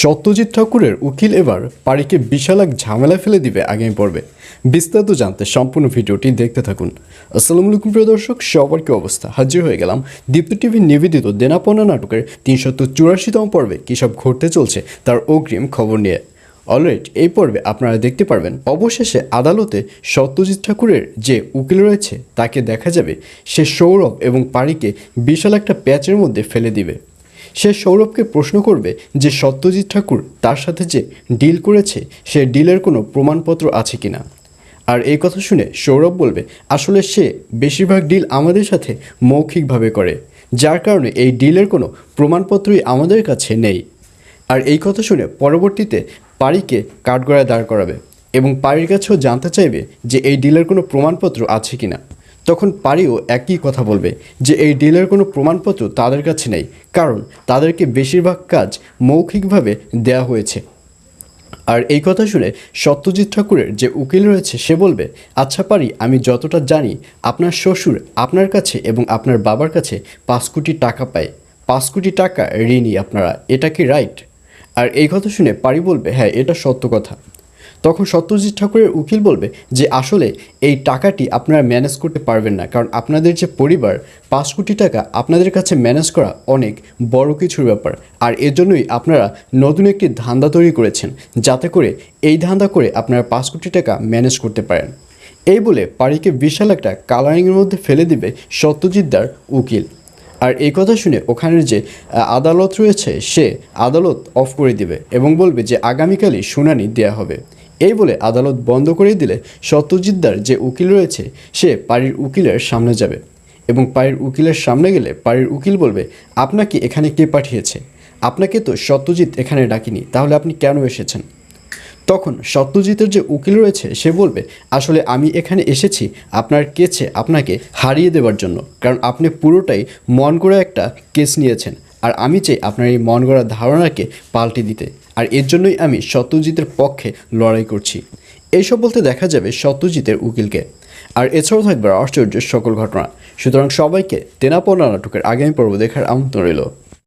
সত্যজিৎ ঠাকুরের উকিল এবার পারিকে বিশাল এক ঝামেলা ফেলে দিবে আগামী পর্বে। বিস্তারিত জানতে সম্পূর্ণ ভিডিওটি দেখতে থাকুন। আসসালামু আলাইকুম, প্রিয় দর্শক, সবার কি অবস্থা? হাজির হয়ে গেলাম দীপ্ত টিভির নিবেদিত দেনাপনা নাটকের তিনশত চুরাশিতম পর্বে। কী সব ঘটতে চলছে তার অগ্রিম খবর নিয়ে। অলরেড এই পর্বে আপনারা দেখতে পারবেন, অবশেষে আদালতে সত্যজিৎ ঠাকুরের যে উকিল রয়েছে তাকে দেখা যাবে। সে সৌরভ এবং পারিকে বিশাল একটা প্যাচের মধ্যে ফেলে দিবে। সে সৌরভকে প্রশ্ন করবে যে সত্যজিৎ ঠাকুর তার সাথে যে ডিল করেছে, সে ডিলের কোনো প্রমাণপত্র আছে কিনা। আর এই কথা শুনে সৌরভ বলবে, আসলে সে বেশিরভাগ ডিল আমাদের সাথে মৌখিকভাবে করে, যার কারণে এই ডিলের কোনো প্রমাণপত্রই আমাদের কাছে নেই। আর এই কথা শুনে পরবর্তীতে পারিকে কাঠগড়ায় দাঁড় করাবে এবং পারির কাছেও জানতে চাইবে যে এই ডিলের কোনো প্রমাণপত্র আছে কিনা। তখন পারিও একই কথা বলবে যে এই ডিলের কোনো প্রমাণপত্র তাদের কাছে নেই, কারণ তাদেরকে বেশিরভাগ কাজ মৌখিকভাবে দেয়া হয়েছে। আর এই কথা শুনে সত্যজিৎ ঠাকুরের যে উকিল রয়েছে সে বলবে আচ্ছা পারি, আমি যতটা জানি আপনার শ্বশুর আপনার কাছে এবং আপনার বাবার কাছে পাঁচ কোটি টাকা পায়। পাঁচ কোটি টাকা ঋণই আপনারা, এটা কি রাইট আর এই কথা শুনে পারি বলবে হ্যাঁ এটা সত্য কথা। তখন সত্যজিৎ ঠাকুরের উকিল বলবে যে আসলে এই টাকাটি আপনারা ম্যানেজ করতে পারবেন না, কারণ আপনাদের যে পরিবার, পাঁচ কোটি টাকা আপনাদের কাছে ম্যানেজ করা অনেক বড় কিছুর ব্যাপার। আর এর জন্যই আপনারা নতুন একটি ধান্দা তৈরি করেছেন, যাতে করে এই ধান্দা করে আপনারা পাঁচ কোটি টাকা ম্যানেজ করতে পারেন। এই বলে পারিকে বিশাল একটা কালারিংয়ের মধ্যে ফেলে দিবে সত্যজিৎদার উকিল। আর এই কথা শুনে ওখানের যে আদালত রয়েছে, সে আদালত অফ করে দিবে এবং বলবে যে আগামীকালই শুনানি দেয়া হবে। এই বলে আদালত বন্ধ করে দিলে সত্যজিৎদার যে উকিল রয়েছে, সে পাড়ির উকিলের সামনে যাবে এবং পাড়ির উকিলের সামনে গেলে পাড়ির উকিল বলবে, আপনাকে এখানে কে পাঠিয়েছে? আপনাকে তো সত্যজিৎ এখানে ডাকিনি, তাহলে আপনি কেন এসেছেন? তখন সত্যজিতের যে উকিল রয়েছে, সে বলবে, আসলে আমি এখানে এসেছি আপনার কেছে আপনাকে হারিয়ে দেওয়ার জন্য, কারণ আপনি পুরোটাই মন করে একটা কেস নিয়েছেন। আর আমি চাই আপনার এই মন গড়া ধারণাকে পাল্টে দিতে। আর এর জন্যই আমি সত্যজিতের পক্ষে লড়াই করছি। এইসব বলতে দেখা যাবে সত্যজিতের উকিলকে। আর এছাড়াও থাকবে আশ্চর্যের সকল ঘটনা। সুতরাং সবাইকে তেনাপনা নাটকের আগামী পর্ব দেখার আমন্ত্রণ রইল।